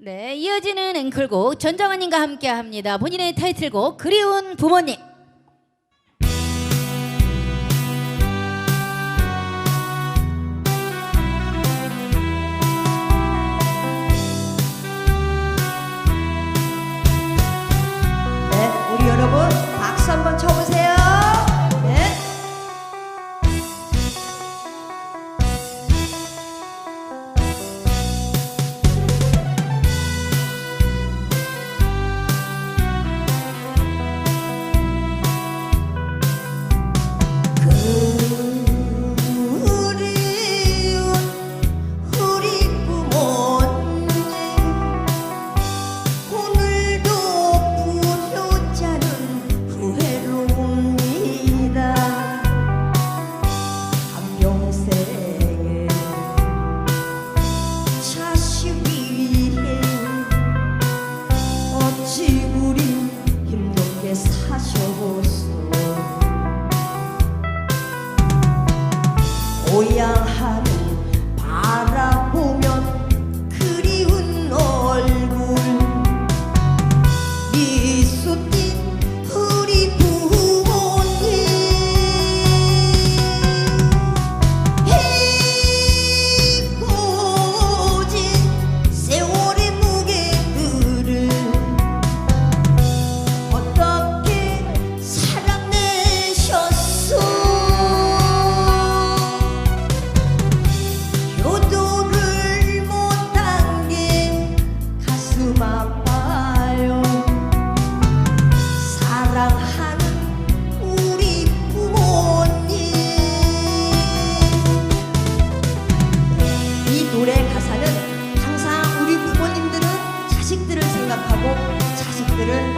네, 이어지는 앵클곡 전정환님과 함께합니다. 본인의 타이틀곡 그리운 부모님. Spirit.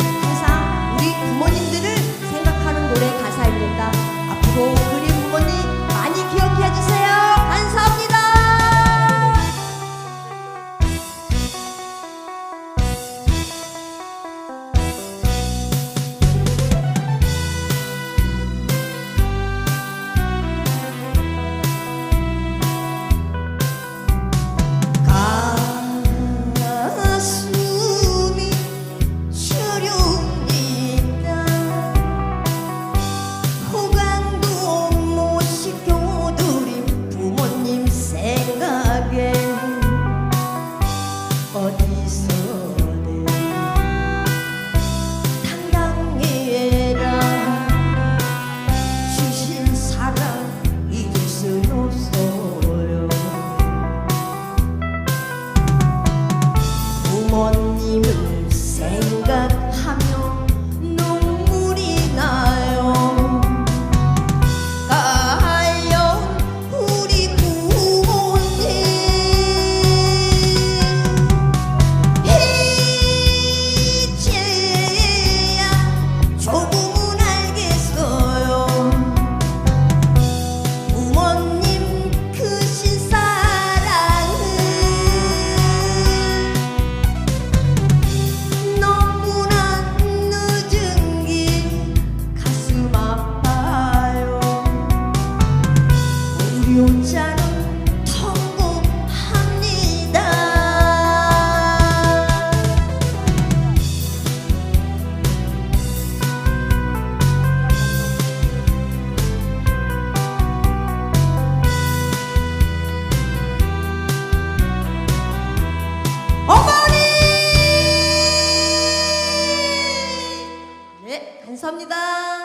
감사합니다.